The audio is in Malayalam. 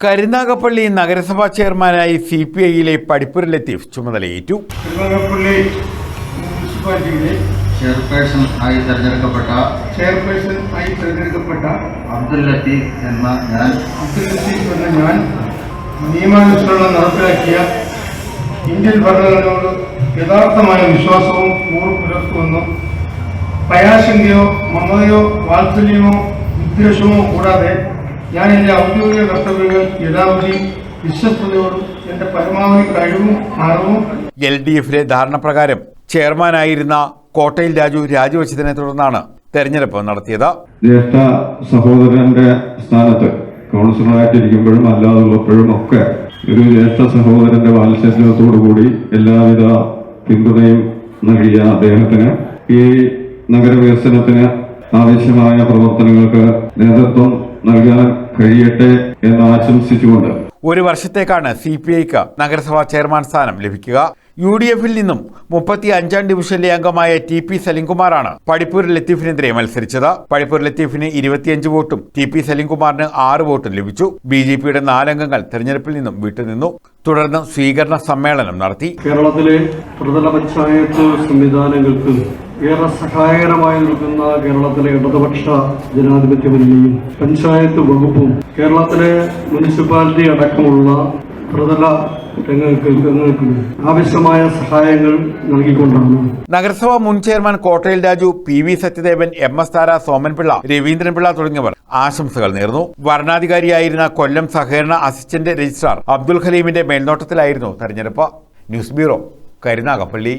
കരുനാഗപ്പള്ളി നഗരസഭാ ചെയർമാനായി സി പി ഐയിലെ പടിപ്പുര ലത്തീഫ് ചുമതലയേറ്റു. മുനിസിപ്പാലിറ്റിയിലെ ചെയർപേഴ്സൺ ആയി തെരഞ്ഞെടുക്കപ്പെട്ട ചെയർപേഴ്സൺ ആയി തിരഞ്ഞെടുക്കപ്പെട്ട അബ്ദുൽ ലത്തീഫ് എന്ന ഞാൻ അബ്ദുൽ ലത്തീഫ് എന്ന ഞാൻ നിയമാനുസരണം നടപ്പിലാക്കിയ ഇന്ത്യൻ ഭരണഘടനയോട് യഥാർത്ഥമായ വിശ്വാസവും കൂറ് പുലർത്തുമെന്നും ഭയാശങ്കയോ മമതയോ വാത്സല്യമോ വിദ്വേഷമോ കൂടാതെ ഞാൻ എന്റെ ഔദ്യോഗിക കർത്തവ്യങ്ങൾ യഥാവധി വിശ്വസ്തയോടും എന്റെ പരമാവധി കഴിവും അറിവും എൽ ഡി എഫിലെ ധാരണപ്രകാരം ചെയർമാനായിരുന്ന കോട്ടയിൽ രാജു രാജിവെച്ചതിനെ തുടർന്നാണ് തെരഞ്ഞെടുപ്പ് നടത്തിയത്. ജ്യേഷ്ഠ സഹോദരന്റെ സ്ഥാനത്ത് കൗൺസിലറായിട്ടിരിക്കുമ്പോഴും അല്ലാതുള്ളപ്പോഴും ഒക്കെ ഒരു ജ്യേഷ്ഠ സഹോദരന്റെ വാത്സല്യത്തോടുകൂടി എല്ലാവിധ പിന്തുണയും നൽകിയ അദ്ദേഹത്തിന്. ഈ നഗരവികസനത്തിന് ആവശ്യമായ പ്രവർത്തനങ്ങൾക്ക് നേതൃത്വം നൽകാൻ കഴിയട്ടെ എന്ന് ആശംസിച്ചുകൊണ്ട്. ഒരു വർഷത്തേക്കാണ് സി പി ഐക്ക് നഗരസഭാ ചെയർമാൻ സ്ഥാനം ലഭിക്കുക. യു ഡി എഫിൽ നിന്നും മുപ്പത്തി അഞ്ചാം ഡിവിഷനിലെ അംഗമായ ടി പി സലിംകുമാറാണ് പടിപ്പൂർ ലത്തീഫിനെതിരെ മത്സരിച്ചത്. പടിപ്പൂർ ലത്തീഫിന് ഇരുപത്തിയഞ്ച് വോട്ടും ടി പി സലിംകുമാറിന് ആറ് വോട്ടും ലഭിച്ചു. ബി ജെ പിയുടെ നാലംഗങ്ങൾ തെരഞ്ഞെടുപ്പിൽ നിന്നും വിട്ടുനിന്നു. തുടർന്ന് സ്വീകരണ സമ്മേളനം നടത്തി. കേരളത്തിലെ പ്രതല പഞ്ചായത്ത് സംവിധാനങ്ങൾക്ക് ഏറെ സഹായകരമായി നിൽക്കുന്ന കേരളത്തിലെ ഇടതുപക്ഷ ജനാധിപത്യ മുന്നണിയും പഞ്ചായത്ത് വകുപ്പും കേരളത്തിലെ മുനിസിപ്പാലിറ്റി അടക്കമുള്ള പ്രതല ആവശ്യമായ സഹായങ്ങൾ നൽകിക്കൊണ്ടാണ്. നഗരസഭാ മുൻ chairman Kottayil Raju P V Sathyadevan M S Thara Somanpillai Raveendranpillai തുടങ്ങിയവർ ആശംസകൾ നേർന്നു. വരണാധികാരിയായിരുന്ന കൊല്ലം സഹകരണ അസിസ്റ്റന്റ് രജിസ്ട്രാർ അബ്ദുൽ ഖലീമിന്റെ മേൽനോട്ടത്തിലായിരുന്നു തെരഞ്ഞെടുപ്പ്. News bureau Karunagappally.